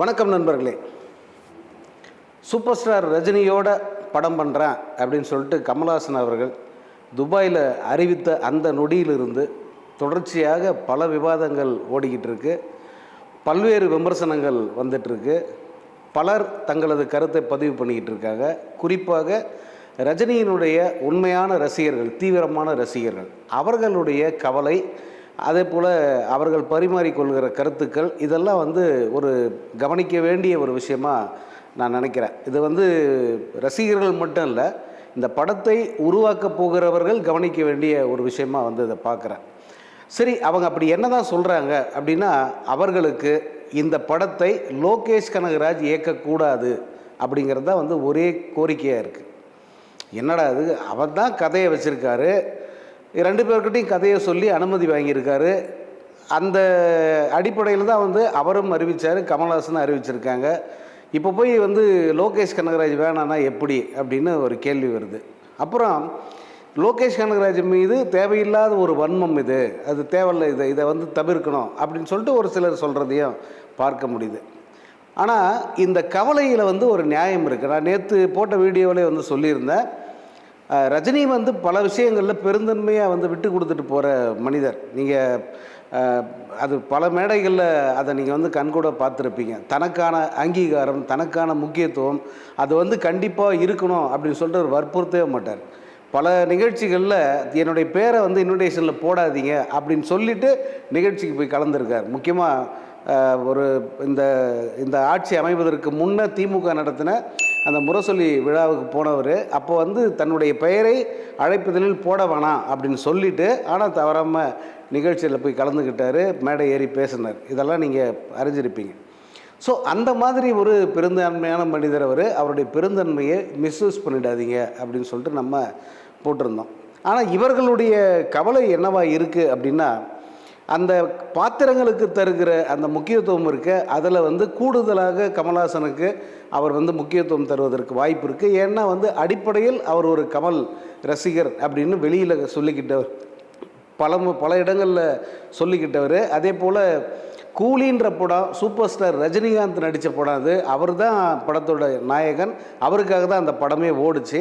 வணக்கம் நண்பர்களே. Super star ரஜினியோட படம் பண்ணுறேன் அப்படின்னு சொல்லிட்டு கமல்ஹாசன் அவர்கள் துபாயில் அறிவித்த அந்த நொடியிலிருந்து தொடர்ச்சியாக பல விவாதங்கள் ஓடிக்கிட்டு இருக்கு. பல்வேறு விமர்சனங்கள் வந்துட்டுருக்கு பலர் தங்களது கருத்தை பதிவு பண்ணிக்கிட்டு இருக்காங்க. குறிப்பாக ரஜினியினுடைய உண்மையான ரசிகர்கள் தீவிரமான ரசிகர்கள் அவர்களுடைய கவலை அதே போல் அவர்கள் பரிமாறிக்கொள்கிற கருத்துக்கள் இதெல்லாம் வந்து ஒரு கவனிக்க வேண்டிய ஒரு விஷயமா நான் நினைக்கிறேன். இது வந்து ரசிகர்கள் மட்டும் இல்லை இந்த படத்தை உருவாக்க போகிறவர்கள் கவனிக்க வேண்டிய ஒரு விஷயமாக வந்து இதை பார்க்குறேன். சரி அவங்க அப்படி என்ன தான் சொல்கிறாங்க அப்படின்னா அவர்களுக்கு இந்த படத்தை லோகேஷ் கனகராஜ் இயக்கக்கூடாது அப்படிங்கிறது தான் வந்து ஒரே கோரிக்கையாக இருக்குது என்னடா அது அவர் தான் கதையை வச்சுருக்காரு. ரெண்டு பேர்கிட்டையும் கதையை சொல்லி அனுமதி வாங்கியிருக்காரு. அந்த அடிப்படையில் தான் வந்து அவரும் அறிவித்தார் கமல்ஹாசனும் அறிவிச்சிருக்காங்க. இப்போ போய் வந்து லோகேஷ் கனகராஜ் வேணான்னா எப்படி? அப்படின்னு ஒரு கேள்வி வருது. அப்புறம் லோகேஷ் கனகராஜ் மீது தேவையில்லாத ஒரு வன்மம் இது அது தேவையில்லை இதை இதை வந்து தவிர்க்கணும் அப்படின்னு சொல்லிட்டு ஒரு சிலர் சொல்கிறதையும் பார்க்க முடியுது. ஆனால் இந்த கவலையில் வந்து ஒரு நியாயம் இருக்குது நான் நேற்று போட்ட வீடியோவிலே வந்து சொல்லியிருந்தேன். ரஜினி வந்து பல விஷயங்களில் பெருந்தன்மையாக வந்து விட்டு கொடுத்துட்டு போகிற மனிதர். நீங்கள் அது பல மேடைகளில் அதை நீங்கள் வந்து கண்கூட பார்த்துருப்பீங்க. தனக்கான அங்கீகாரம் தனக்கான முக்கியத்துவம் அது வந்து கண்டிப்பாக இருக்கணும் அப்படின்னு சொல்லிட்டு அவர் வற்புறுத்தவே மாட்டார். பல நிகழ்ச்சிகளில் என்னுடைய பேரை வந்து இன்விடேஷனில் போடாதீங்க அப்படின்னு சொல்லிட்டு நிகழ்ச்சிக்கு போய் கலந்துருக்கார். முக்கியமாக ஒரு இந்த இந்த ஆட்சி அமைவதற்கு முன்னே திமுக நடத்தின அந்த முரசொலி விழாவுக்கு போனவர் அப்போ வந்து தன்னுடைய பெயரை அழைப்புதலில் போட வேணாம் அப்படின்னு சொல்லிவிட்டு ஆனால் தவறாமல் நிகழ்ச்சியில் போய் கலந்துக்கிட்டார் மேடை ஏறி பேசினார். இதெல்லாம் நீங்கள் அறிஞ்சிருப்பீங்க. ஸோ அந்த மாதிரி ஒரு பெருந்தன்மையான மனிதர் அவர். அவருடைய பெருந்தன்மையை மிஸ்யூஸ் பண்ணிடாதீங்க அப்படின்னு சொல்லிட்டு நம்ம போட்டிருந்தோம். ஆனால் இவர்களுடைய கவலை என்னவாக இருக்குது அப்படின்னா அந்த பாத்திரங்களுக்கு தருகிற அந்த முக்கியத்துவம் இருக்க. அதில் வந்து கூடுதலாக கமல்ஹாசனுக்கு அவர் வந்து முக்கியத்துவம் தருவதற்கு வாய்ப்பு இருக்குது ஏன்னா வந்து அடிப்படையில் அவர் ஒரு கமல் ரசிகர் அப்படின்னு வெளியில் சொல்லிக்கிட்டவர். பல பல இடங்களில் சொல்லிக்கிட்டவர். அதே போல் கூலின்ற படம் சூப்பர் ஸ்டார் ரஜினிகாந்த் நடித்த படம் அது. அவர் தான் படத்தோட நாயகன். அவருக்காக தான் அந்த படமே ஓடுச்சு.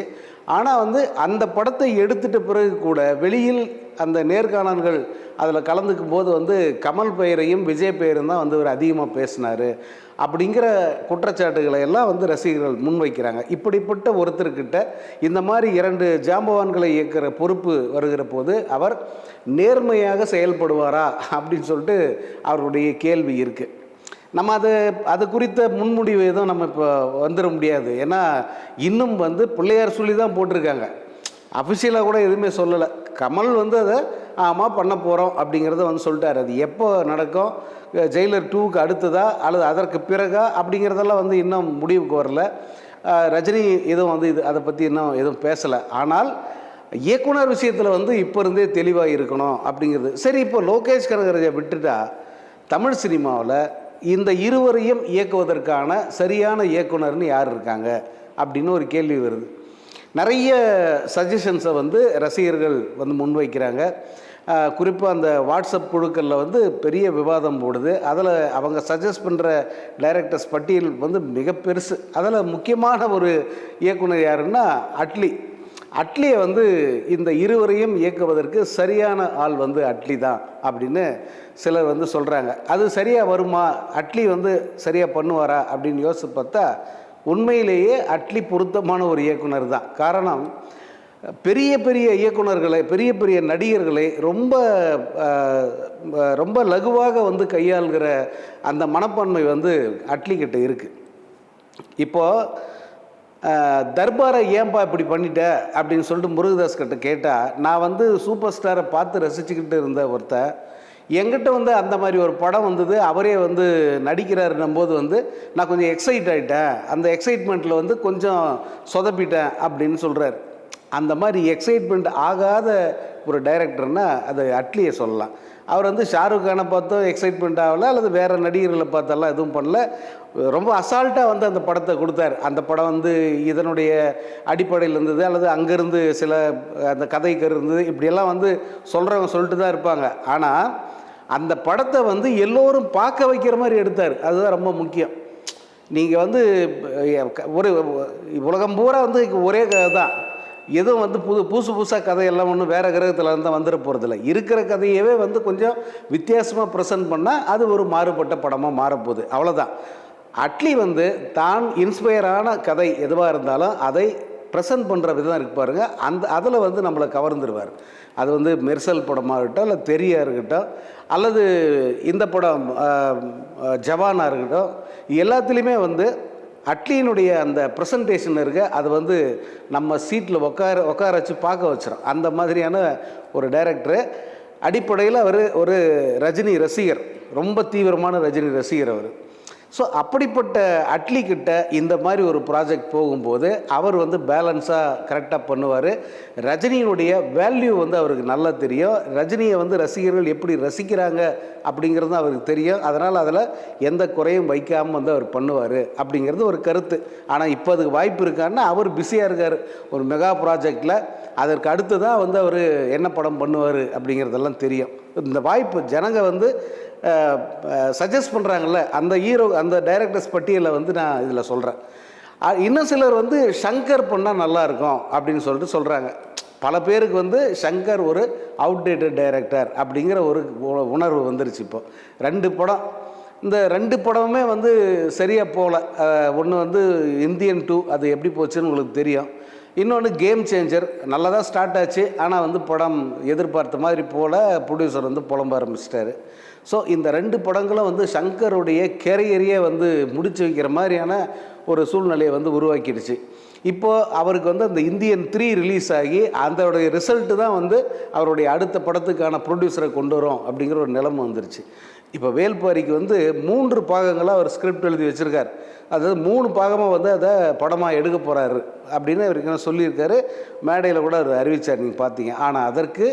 ஆனால் வந்து அந்த படத்தை எடுத்துட்ட பிறகு கூட வெளியில் அந்த நேர்காணல்கள் அதில் கலந்துக்கும் போது வந்து கமல் பெயரையும் விஜய் பெயரும் தான் வந்து அவர் அதிகமாக பேசினார். அப்படிங்கிற குற்றச்சாட்டுகளை எல்லாம் வந்து ரசிகர்கள் முன்வைக்கிறாங்க. இப்படிப்பட்ட ஒருத்தர்கிட்ட இந்த மாதிரி இரண்டு ஜாம்பவான்களை இயக்கிற பொறுப்பு வருகிற போது அவர் நேர்மையாக செயல்படுவாரா அப்படின்னு சொல்லிட்டு அவருடைய கேள்வி இருக்குது நம்ம அது அது குறித்த முன்முடிவு எதுவும் நம்ம இப்போ வந்துட முடியாது. ஏன்னா இன்னும் வந்து பிள்ளையார் சொல்லி தான் போட்டிருக்காங்க. அஃபிஷியலாக கூட எதுவுமே சொல்லலை. கமல் வந்து அதை ஆமாம் பண்ண போகிறோம் அப்படிங்கிறத வந்து சொல்லிட்டார். அது எப்போ நடக்கும்? ஜெயிலர் டூக்கு அடுத்ததா? அல்லது அதற்கு பிறகா? அப்படிங்கிறதெல்லாம் வந்து இன்னும் முடிவுக்கு வரல. ரஜினி எதுவும் வந்து இது அதை பற்றி இன்னும் எதுவும் பேசலை. ஆனால் இயக்குனர் விஷயத்தில் வந்து இப்போ இருந்தே தெளிவாக இருக்கணும் அப்படிங்கிறது. சரி இப்போ லோகேஷ் கனகராஜை விட்டுட்டா தமிழ் சினிமாவில் இந்த இருவரையும் இயக்குவதற்கான சரியான இயக்குனர்னு யார் இருக்காங்க? அப்படின்னு ஒரு கேள்வி வருது. நிறைய சஜஷன்ஸை வந்து ரசிகர்கள் வந்து முன்வைக்கிறாங்க. குறிப்பாக அந்த வாட்ஸ்அப் குழுக்களில் வந்து பெரிய விவாதம் போடுது. அதில் அவங்க சஜஸ்ட் பண்ணுற டைரக்டர்ஸ் பட்டியல் வந்து மிக பெருசு. அதில் முக்கியமான ஒரு இயக்குனர் யாருன்னா அட்லி. அட்லியை வந்து இந்த இருவரையும் இயக்குவதற்கு சரியான ஆள் வந்து அட்லி தான் அப்படின்னு சிலர் வந்து சொல்கிறாங்க அது சரியாக வருமா? அட்லி வந்து சரியாக பண்ணுவாரா? அப்படின்னு யோசிச்சு பார்த்தா உண்மையிலேயே அட்லி பொருத்தமான ஒரு இயக்குனர் தான். காரணம் பெரிய பெரிய இயக்குனர்களை பெரிய பெரிய நடிகர்களை ரொம்ப ரொம்ப லகுவாக வந்து கையாள்கிற அந்த மனப்பான்மை வந்து அட்லிக்கிட்ட இருக்குது இப்போது தர்பாரை ஏன்பா இப்படி பண்ணிட்ட? அப்படின்னு சொல்லிட்டு முருகதாஸ் கிட்ட கேட்டால் நான் வந்து சூப்பர் ஸ்டாரை பார்த்து ரசிச்சுக்கிட்டு இருந்த ஒருத்தன் எங்கிட்ட வந்து அந்த மாதிரி ஒரு படம் வந்தது. அவரே வந்து நடிக்கிறாருன்னும் போது வந்து நான் கொஞ்சம் எக்ஸைட் ஆகிட்டேன் அந்த எக்ஸைட்மெண்ட்டில் வந்து கொஞ்சம் சொதப்பிட்டேன் அப்படின்னு சொல்கிறார் அந்த மாதிரி எக்ஸைட்மெண்ட் ஆகாத ஒரு டைரக்டர்னால் அது அட்லியை சொல்லலாம். அவர் வந்து ஷாருக் கானை பார்த்தோம் எக்ஸைட்மெண்ட் ஆகலை அல்லது வேறு நடிகர்களை பார்த்தெல்லாம் எதுவும் பண்ணல. ரொம்ப அசால்ட்டாக வந்து அந்த படத்தை கொடுத்தாரு. அந்த படம் வந்து இதனுடைய அடிப்படையில் இருந்தது அல்லது அங்கேருந்து சில அந்த கதைக்கு இருந்தது. இப்படியெல்லாம் வந்து சொல்கிறவங்க சொல்லிட்டு தான் இருப்பாங்க. ஆனால் அந்த படத்தை வந்து எல்லோரும் பார்க்க வைக்கிற மாதிரி எடுத்தார். அதுதான் ரொம்ப முக்கியம். நீங்கள் வந்து ஒரு உலகம் பூரா வந்து ஒரே கதை தான் எதுவும் வந்து புது புதுசு புதுசாக கதையெல்லாம் ஒன்றும் வேறு கிரகத்தில் இருந்தால் வந்துட போகிறதில்ல இருக்கிற கதையவே வந்து கொஞ்சம் வித்தியாசமாக ப்ரெசென்ட் பண்ணால் அது ஒரு மாறுபட்ட படமாக மாறப்போகுது. அவ்வளோதான் அட்லி வந்து தான் இன்ஸ்பயரான கதை எதுவாக இருந்தாலும் அதை ப்ரெசன்ட் பண்ணுற விதம் இருக்கு பாருங்கள் அந்த அதில் வந்து நம்மளை கவர்ந்துருவார். அது வந்து மெர்சல் படமாக இருக்கட்டும் இல்லை தெரியா இருக்கட்டும் அல்லது இந்த படம் ஜவானாக ஜவானா இருக்கட்டும் எல்லாத்துலேயுமே வந்து அட்லியினுடைய அந்த ப்ரெசன்டேஷன் இருக்க அது வந்து நம்ம சீட்டில் உட்கார உட்கார வச்சு பார்க்க வச்சிடும் அந்த மாதிரியான ஒரு டைரக்டரு அடிப்படையில் அவர் ஒரு ரஜினி ரசிகர். ரொம்ப தீவிரமான ரஜினி ரசிகர் அவர். ஸோ அப்படிப்பட்ட அட்லிக்கிட்ட இந்த மாதிரி ஒரு ப்ராஜெக்ட் போகும்போது அவர் வந்து பேலன்ஸாக கரெக்டாக பண்ணுவார். ரஜினியினுடைய வேல்யூ வந்து அவருக்கு நல்லா தெரியும். ரஜினியை வந்து ரசிகர்கள் எப்படி ரசிக்கிறாங்க அப்படிங்கிறது அவருக்கு தெரியும். அதனால் அதில் எந்த குறையும் வைக்காமல் வந்து அவர் பண்ணுவார் அப்படிங்கிறது ஒரு கருத்து. ஆனால் இப்போ அதுக்கு வாய்ப்பு இருக்கான்னா அவர் பிஸியாக இருக்கார். ஒரு மெகா ப்ராஜெக்டில் அதற்கு அடுத்து தான் வந்து அவர் என்ன படம் பண்ணுவார் அப்படிங்கிறதெல்லாம் தெரியும். இந்த வாய்ப்பு ஜனங்க வந்து சஜஸ்ட் பண்ணுறாங்கல்ல அந்த ஹீரோ அந்த டைரக்டர்ஸ் பட்டியலில் வந்து நான் இதில் சொல்கிறேன் இன்னும் சிலர் வந்து ஷங்கர் பண்ணால் நல்லாயிருக்கும் அப்படின்னு சொல்லிட்டு சொல்கிறாங்க பல பேருக்கு வந்து ஷங்கர் ஒரு அவுடேட்டட் டைரக்டர் அப்படிங்கிற ஒரு உ- உணர்வு வந்துருச்சு இப்போ. ரெண்டு படம். இந்த ரெண்டு படமுமே வந்து சரியாக போகல ஒன்று வந்து இந்தியன் டூ அது எப்படி போச்சுன்னு உங்களுக்கு தெரியும். இன்னொன்று கேம் சேஞ்சர் நல்லா தான் ஸ்டார்ட் ஆச்சு. ஆனால் வந்து படம் எதிர்பார்த்த மாதிரி போல ப்ரொடியூசர் வந்து புலம்ப ஆரம்பிச்சிட்டாரு. ஸோ இந்த ரெண்டு படங்களும் வந்து சங்கருடைய கேரியரையே வந்து முடிச்சு வைக்கிற மாதிரியான ஒரு சூழ்நிலையை வந்து உருவாக்கிடுச்சு. இப்போது அவருக்கு வந்து அந்த இந்தியன் த்ரீ ரிலீஸ் ஆகி அதோடைய ரிசல்ட்டு தான் வந்து அவருடைய அடுத்த படத்துக்கான ப்ரொடியூசரை கொண்டு வரோம் அப்படிங்கிற ஒரு நிலைமை வந்துருச்சு. இப்போ வேல்பாரிக்கு வந்து மூன்று பாகங்களாக அவர் ஸ்கிரிப்ட் எழுதி வச்சுருக்கார். அதாவது மூணு பாகமாக வந்து அதை படமாக எடுக்க போகிறாரு அப்படின்னு அவருக்கு சொல்லியிருக்காரு. மேடையில் கூட அவர் அறிவித்தார் நீங்கள் பார்த்தீங்க ஆனால் அதற்கு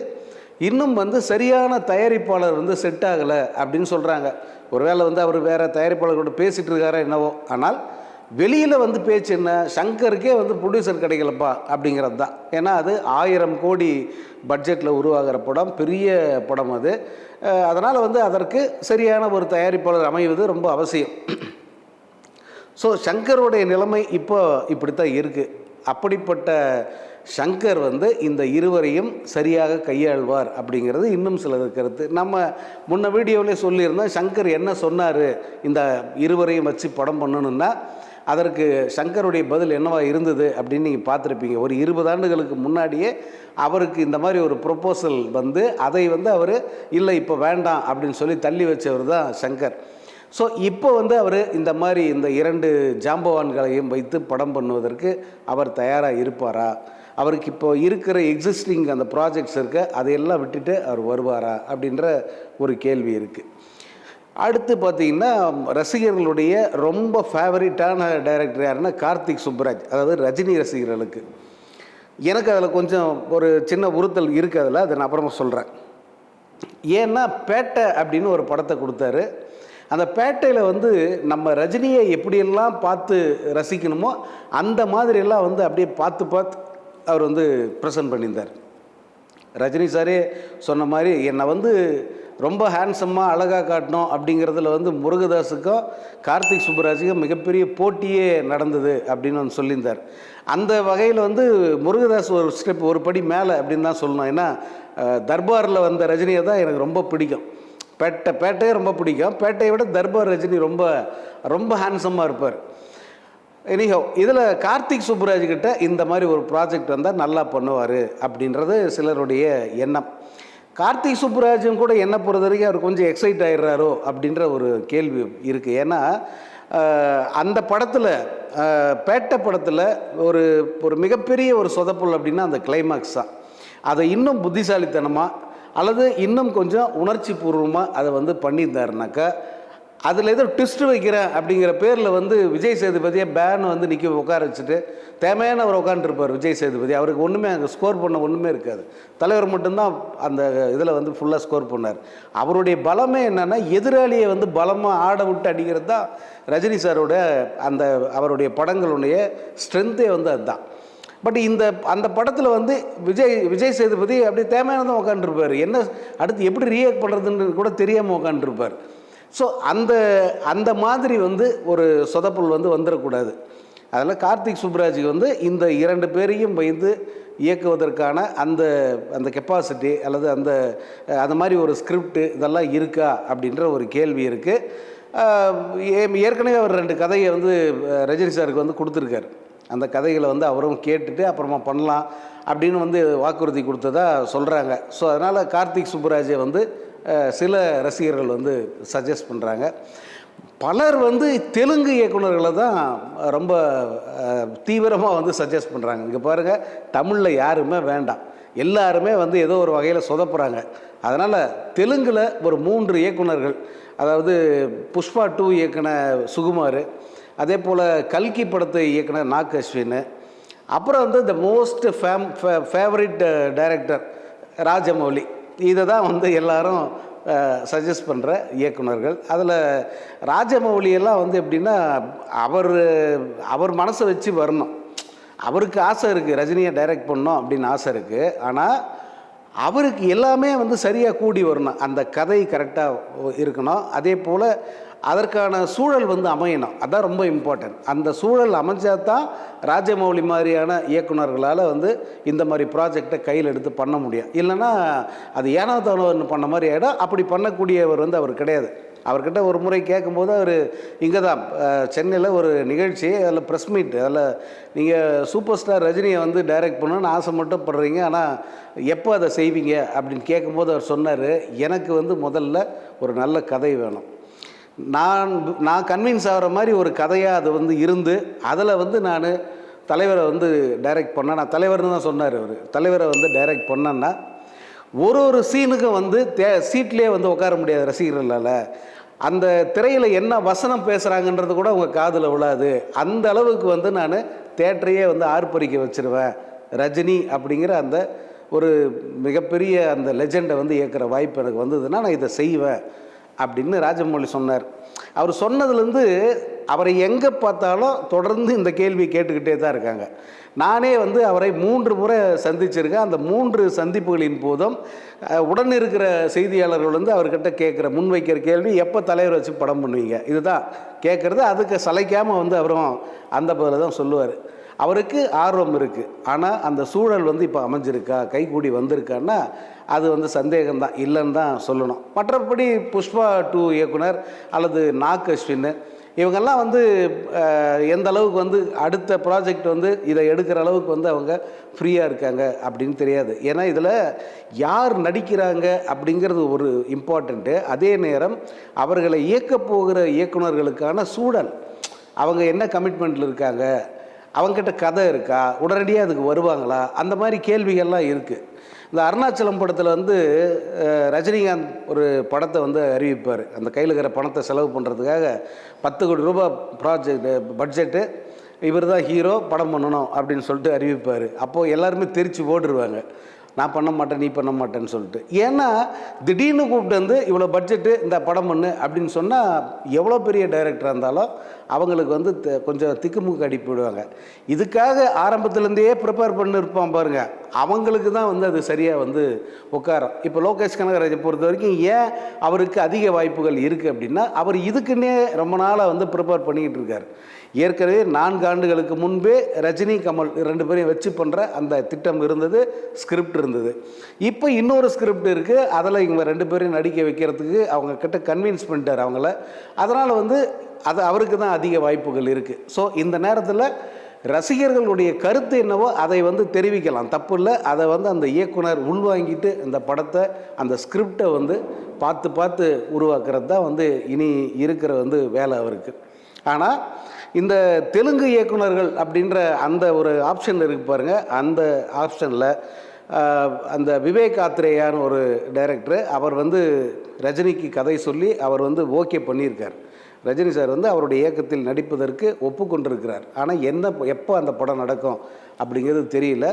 இன்னும் வந்து சரியான தயாரிப்பாளர் வந்து செட் ஆகலை அப்படின்னு சொல்கிறாங்க ஒருவேளை வந்து அவர் வேறு தயாரிப்பாளர்களோட பேசிகிட்டு இருக்காரா என்னவோ. ஆனால் வெளியில் வந்து பேச்சு என்ன? சங்கருக்கே வந்து ப்ரொடியூசர் கிடைக்கலப்பா அப்படிங்கிறது தான். ஏன்னா அது ஆயிரம் கோடி பட்ஜெட்டில் உருவாகிற படம் பெரிய படம் அது. அதனால் வந்து அதற்கு சரியான ஒரு தயாரிப்பாளர் அமைவது ரொம்ப அவசியம். ஸோ சங்கருடைய நிலைமை இப்போ இப்படித்தான் இருக்குது அப்படிப்பட்ட சங்கர் வந்து இந்த இருவரையும் சரியாக கையாள்வார் அப்படிங்கிறது இன்னும் சிலது கருத்து. நம்ம முன்ன வீடியோவிலே சொல்லியிருந்தோம் சங்கர் என்ன சொன்னார் இந்த இருவரையும் வச்சு படம் பண்ணணும்னா அதற்கு சங்கருடைய பதில் என்னவா இருந்தது அப்படின்னு நீங்கள் பார்த்துருப்பீங்க. ஒரு இருபது ஆண்டுகளுக்கு முன்னாடியே அவருக்கு இந்த மாதிரி ஒரு ப்ரொப்போசல் வந்து அதை வந்து அவர் இல்லை இப்போ வேண்டாம் அப்படின்னு சொல்லி தள்ளி வச்சவர் தான் சங்கர். ஸோ இப்போ வந்து அவர் இந்த மாதிரி இந்த இரண்டு ஜாம்பவான்களையும் வைத்து படம் பண்ணுவதற்கு அவர் தயாராக இருப்பாரா? அவருக்கு இப்போ இருக்கிற எக்ஸிஸ்டிங் அந்த ப்ராஜெக்ட்ஸ் இருக்க அதையெல்லாம் விட்டுட்டு அவர் வருவாரா அப்படின்ற ஒரு கேள்வி இருக்குது அடுத்து பார்த்தீங்கன்னா ரசிகர்களுடைய ரொம்ப ஃபேவரட்டான டைரக்டர் யாருன்னா கார்த்திக் சுப்புராஜ் அதாவது ரஜினி ரசிகர்களுக்கு. எனக்கு அதில் கொஞ்சம் ஒரு சின்ன உறுத்தல் இருக்குது அதில் அதை நான் அப்புறமா சொல்கிறேன் ஏன்னா பேட்டை அப்படின்னு ஒரு படத்தை கொடுத்தாரு. அந்த பேட்டையில் வந்து நம்ம ரஜினியை எப்படியெல்லாம் பார்த்து ரசிக்கணுமோ அந்த மாதிரியெல்லாம் வந்து அப்படியே பார்த்து பார்த்து அவர் வந்து ப்ரெசன்ட் பண்ணியிருந்தார். ரஜினி சாரே சொன்ன மாதிரி என்னை வந்து ரொம்ப ஹேண்ட்ஸம்மாக அழகாக காட்டணும் அப்படிங்கிறதுல வந்து முருகதாஸுக்கும் கார்த்திக் சுப்புராஜுக்கும் மிகப்பெரிய போட்டியே நடந்தது அப்படின்னு வந்து சொல்லியிருந்தார். அந்த வகையில் வந்து முருகதாஸ் ஒரு ஸ்டெப் ஒரு படி மேலே அப்படின்னு தான் சொல்லணும். ஏன்னா தர்பாரில் வந்த ரஜினியை தான் எனக்கு ரொம்ப பிடிக்கும். பேட்டை பேட்டையே ரொம்ப பிடிக்கும். பேட்டையை விட தர்பார் ரஜினி ரொம்ப ரொம்ப ஹேண்ட்ஸமாக இருப்பார். எனிஹோ இதில் கார்த்திக் சுப்புராஜ் கிட்ட இந்த மாதிரி ஒரு ப்ராஜெக்ட் வந்தால் நல்லா பண்ணுவார் அப்படின்றது சிலருடைய எண்ணம். கார்த்திக் சுப்புராஜும் கூட என்ன பொறுத்த வரைக்கும் அவர் கொஞ்சம் எக்ஸைட் ஆயிடுறாரோ அப்படின்ற ஒரு கேள்வி இருக்குது ஏன்னா அந்த படத்தில் பேட்டை படத்தில் ஒரு ஒரு மிகப்பெரிய ஒரு சொதப்புல் அப்படின்னா அந்த கிளைமாக்ஸ் தான். அதை இன்னும் புத்திசாலித்தனமாக அல்லது இன்னும் கொஞ்சம் உணர்ச்சி பூர்வமாக அதை வந்து பண்ணியிருந்தாருனாக்கா அதில் ஏதோ ட்விஸ்ட் வைக்கிறேன் அப்படிங்கிற பேரில் வந்து விஜய் சேதுபதியை பேன் வந்து நிற்க உட்கார வச்சுட்டு தேவையான அவர் உட்காந்துருப்பார் விஜய் சேதுபதி. அவருக்கு ஒன்றுமே அங்கே ஸ்கோர் பண்ண ஒன்றுமே இருக்காது. தலைவர் மட்டும்தான் அந்த இதில் வந்து ஃபுல்லாக ஸ்கோர் பண்ணார். அவருடைய பலமே என்னென்னா எதிராளியை வந்து பலமாக ஆட விட்டு அடிக்கிறது தான் ரஜினி சாரோட அந்த அவருடைய படங்களுடைய ஸ்ட்ரென்த்தே வந்து அதுதான். பட் இந்த அந்த படத்தில் வந்து விஜய் விஜய் சேதுபதி அப்படி தேவையானதான் உட்காந்துருப்பார் என்ன அடுத்து எப்படி ரியாக்ட் பண்ணுறதுன்னு கூட தெரியாமல் உட்காந்துருப்பார் ஸோ அந்த அந்த மாதிரி வந்து ஒரு சொதப்பல் வந்து வந்துடக்கூடாது அதனால் கார்த்திக் சுப்ராஜுக்கு வந்து இந்த இரண்டு பேரையும் பயந்து இயக்குவதற்கான அந்த அந்த கெப்பாசிட்டி அல்லது அந்த அந்த மாதிரி ஒரு ஸ்கிரிப்டு இதெல்லாம் இருக்கா அப்படின்ற ஒரு கேள்வி இருக்குது ஏற்கனவே அவர் ரெண்டு கதையை வந்து ரஜினி சாருக்கு வந்து கொடுத்துருக்காரு. அந்த கதைகளை வந்து அவரும் கேட்டுட்டு அப்புறமா பண்ணலாம் அப்படின்னு வந்து வாக்குறுதி கொடுத்ததாக சொல்கிறாங்க ஸோ அதனால் கார்த்திக் சுப்புராஜை வந்து சில ரசிகர்கள் வந்து சஜஸ்ட் பண்ணுறாங்க பலர் வந்து தெலுங்கு இயக்குனர்களை தான் ரொம்ப தீவிரமாக வந்து சஜஸ்ட் பண்ணுறாங்க இங்கே பாருங்கள் தமிழில் யாருமே வேண்டாம். எல்லாருமே வந்து ஏதோ ஒரு வகையில் சொதப்புறாங்க. அதனால் தெலுங்கில் ஒரு மூன்று இயக்குனர்கள் அதாவது புஷ்பா டூ இயக்குன சுகுமார் அதே போல் கல்கி படத்தை இயக்குன நாக் அஸ்வின் அப்புறம் வந்து the most fame favourite director Rajamouli. இதை தான் வந்து எல்லாரும் சஜஸ்ட் பண்ணுற இயக்குனர்கள் அதில் ராஜமௌலியெல்லாம் வந்து எப்படின்னா அவர் அவர் மனசை வச்சு வரணும். அவருக்கு ஆசை இருக்குது ரஜினியை டைரக்ட் பண்ணோம் அப்படின்னு ஆசை இருக்குது ஆனால் அவருக்கு எல்லாமே வந்து சரியாக கூடி வரணும். அந்த கதை கரெக்டாக இருக்கணும். அதே போல் அதற்கான சூழல் வந்து அமையணும். அதான் ரொம்ப இம்பார்ட்டன்ட் அந்த சூழல் அமைஞ்சா தான் ராஜமௌலி மாதிரியான இயக்குனர்களால் வந்து இந்த மாதிரி ப்ராஜெக்டை கையில் எடுத்து பண்ண முடியும். இல்லைன்னா அது ஏனோ தானோன்னு பண்ண மாதிரி ஆகிடும் அப்படி பண்ணக்கூடியவர் வந்து அவர் கிடையாது. அவர்கிட்ட ஒரு முறை கேட்கும்போது அவர் இங்கே தான் சென்னையில் ஒரு நிகழ்ச்சி அதில் ப்ரெஸ் மீட் அதில் நீங்கள் சூப்பர் ஸ்டார் ரஜினியை வந்து டைரக்ட் பண்ணணும்னு ஆசை மட்டும் படுறீங்க ஆனால் எப்போ அதை செய்வீங்க? அப்படின்னு கேட்கும்போது அவர் சொன்னார் எனக்கு வந்து முதல்ல ஒரு நல்ல கதை வேணும். நான் நான் கன்வின்ஸ் ஆகிற மாதிரி ஒரு கதையாக அது வந்து இருந்து அதில் வந்து நான் தலைவரை வந்து டைரக்ட் பண்ண நான் தலைவர்னு தான் சொன்னார் அவர். தலைவரை வந்து டைரக்ட் பண்ணேன்னா ஒரு ஒரு சீனுக்கும் வந்து தே சீட்லேயே வந்து உட்கார முடியாது ரசிகர்களால். அந்த திரையில் என்ன வசனம் பேசுகிறாங்கன்றது கூட உங்கள் காதில் விழாது. அந்த அளவுக்கு வந்து நான் தேட்டரையே வந்து ஆர்ப்பரிக்க வச்சுருவேன். ரஜினி அப்படிங்கிற அந்த ஒரு மிகப்பெரிய அந்த லெஜெண்டை வந்து இயக்கிற வாய்ப்பு எனக்கு வந்ததுன்னா நான் இதை செய்வேன் அப்படின்னு ராஜமௌழி சொன்னார். அவர் சொன்னதுலேருந்து அவரை எங்கே பார்த்தாலும் தொடர்ந்து இந்த கேள்வி கேட்டுக்கிட்டே தான் இருக்காங்க. நானே வந்து அவரை மூன்று முறை சந்திச்சிருக்கேன். அந்த மூன்று சந்திப்புகளின் போதும் உடன் இருக்கிற செய்தியாளர்கள் வந்து அவர்கிட்ட கேட்குற முன்வைக்கிற கேள்வி எப்போ தலைவர் வச்சு படம் பண்ணுவீங்க? இதுதான். கேட்குறது அதுக்கு சளைக்காமல் வந்து அவரும் அந்த பதில தான் சொல்லுவார். அவருக்கு ஆர்வம் இருக்குது ஆனால் அந்த சூழல் வந்து இப்போ அமைஞ்சிருக்கா? கைகூடி வந்திருக்கான்னா அது வந்து சந்தேகம்தான். இல்லைன்னு தான் சொல்லணும். மற்றபடி புஷ்பா டூ இயக்குனர் அல்லது நாக் அஸ்வின்னு இவங்கெல்லாம் வந்து எந்த அளவுக்கு வந்து அடுத்த ப்ராஜெக்ட் வந்து இதை எடுக்கிற அளவுக்கு வந்து அவங்க ஃப்ரீயாக இருக்காங்க அப்படின்னு தெரியாது. ஏன்னா இதில் யார் நடிக்கிறாங்க அப்படிங்கிறது ஒரு இம்பார்ட்டண்ட்டு அதே நேரம் அவர்களை இயக்கப் போகிற இயக்குனர்களுக்கான சூழல். அவங்க என்ன கமிட்மெண்ட்டில் இருக்காங்க? அவங்ககிட்ட கதை இருக்கா? உடனடியாக அதுக்கு வருவாங்களா? அந்த மாதிரி கேள்விகள்லாம் இருக்குது இந்த அருணாச்சலம் படத்தில் வந்து ரஜினிகாந்த் ஒரு படத்தை வந்து அறிவிப்பார். அந்த கையில் இருக்கிற பணத்தை செலவு பண்ணுறதுக்காக பத்து கோடி ரூபாய் ப்ராஜெக்ட் பட்ஜெட்டு இவர் தான் ஹீரோ படம் பண்ணணும் அப்படின்னு சொல்லிட்டு அறிவிப்பார். அப்போது எல்லாருமே தெரிச்சு போட்டுருவாங்க நான் பண்ண மாட்டேன் நீ பண்ண மாட்டேன்னு சொல்லிட்டு. ஏன்னா திடீர்னு கூப்பிட்டு வந்து இவ்வளோ பட்ஜெட்டு இந்த படம் பண்ணு அப்படின்னு சொன்னால் எவ்வளோ பெரிய டைரக்டராக இருந்தாலும் அவங்களுக்கு வந்து த- கொஞ்சம் திக்குமுக்கு அடிப்பு விடுவாங்க. இதுக்காக ஆரம்பத்துலேருந்தே ப்ரிப்பேர் பண்ணிருப்பான் பாருங்கள் அவங்களுக்கு தான் வந்து அது சரியாக வந்து உட்காரும். இப்போ லோகேஷ் கனகராஜை பொறுத்த வரைக்கும் ஏன் அவருக்கு அதிக வாய்ப்புகள் இருக்குது அப்படின்னா அவர் இதுக்குன்னே ரொம்ப நாளாக வந்து ப்ரிப்பேர் பண்ணிக்கிட்டு இருக்கார். ஏற்கனவே நான்கு ஆண்டுகளுக்கு முன்பே ரஜினி கமல் ரெண்டு பேரையும் வச்சு பண்ணுற அந்த திட்டம் இருந்தது ஸ்கிரிப்ட் இருந்தது. இப்போ இன்னொரு ஸ்கிரிப்ட் இருக்குது அதில் இவங்க ரெண்டு பேரையும் நடிக்க வைக்கிறதுக்கு அவங்க கிட்ட கன்வின்ஸ் பண்ணிட்டார் அவங்கள. அதனால் வந்து அது அவருக்கு தான் அதிக வாய்ப்புகள் இருக்குது ஸோ இந்த நேரத்தில் ரசிகர்களுடைய கருத்து என்னவோ அதை வந்து தெரிவிக்கலாம். தப்பு இல்லை. அதை வந்து அந்த இயக்குனர் உள்வாங்கிட்டு இந்த படத்தை அந்த ஸ்கிரிப்டை வந்து பார்த்து பார்த்து உருவாக்குறது தான் வந்து இனி இருக்கிற வந்து வேலை அவருக்கு. ஆனால் இந்த தெலுங்கு இயக்குனர்கள் அப்படின்ற அந்த ஒரு ஆப்ஷன் இருக்கு பாருங்கள் அந்த ஆப்ஷனில் அந்த விவேக் ஆத்ரேயான்னு ஒரு டைரக்டர் அவர் வந்து ரஜினிக்கு கதை சொல்லி அவர் வந்து ஓகே பண்ணியிருக்கார். ரஜினி சார் வந்து அவருடைய இயக்கத்தில் நடிப்பதற்கு ஒப்புக்கொண்டிருக்கிறார். ஆனால் என்ன எப்போ அந்த படம் நடக்கும் அப்படிங்கிறது தெரியல.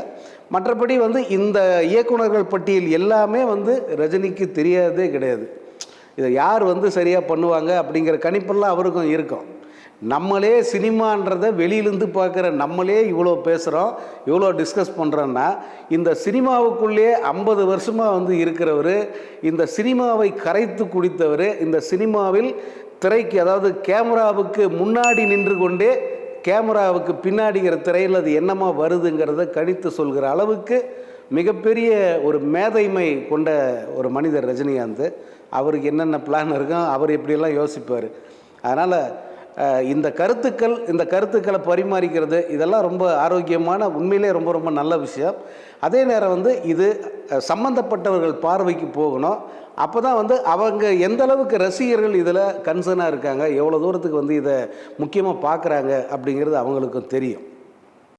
மற்றபடி வந்து இந்த இயக்குனர்கள் பட்டியல் எல்லாமே வந்து ரஜினிக்கு தெரியாதே கிடையாது. இதை யார் வந்து சரியாக பண்ணுவாங்க அப்படிங்கிற கணிப்பெல்லாம் அவருக்கும் இருக்கும். நம்மளே சினிமான்றதை வெளியிலேருந்து பார்க்குற நம்மளே இவ்வளோ பேசுகிறோம் இவ்வளோ டிஸ்கஸ் பண்ணுறோன்னா இந்த சினிமாவுக்குள்ளேயே ஐம்பது வருஷமாக வந்து இருக்கிறவர் இந்த சினிமாவை கரைத்து குடித்தவர் இந்த சினிமாவில் திரைக்கு அதாவது கேமராவுக்கு முன்னாடி நின்று கொண்டே கேமராவுக்கு பின்னாடிங்கிற திரையில் அது என்னமா வருதுங்கிறத கணித்து சொல்கிற அளவுக்கு மிகப்பெரிய ஒரு மேதைமை கொண்ட ஒரு மனிதர் ரஜினிகாந்த். அவருக்கு என்னென்ன பிளான் இருக்கும் அவர் எப்படியெல்லாம் யோசிப்பார். அதனால் இந்த கருத்துக்கள் இந்த கருத்துக்களை பரிமாறிக்கிறது இதெல்லாம் ரொம்ப ஆரோக்கியமான உண்மையிலே ரொம்ப ரொம்ப நல்ல விஷயம். அதே நேரம் வந்து இது சம்மந்தப்பட்டவர்கள் சம்பந்தப்பட்டவர்கள் பார்வைக்கு போகணும். அப்போ தான் வந்து அவங்க எந்த அளவுக்கு ரசிகர்கள் இதில் கன்சர்னாக இருக்காங்க எவ்வளோ தூரத்துக்கு வந்து இதை முக்கியமாக பார்க்குறாங்க அப்படிங்கிறது அவங்களுக்கும் தெரியும்.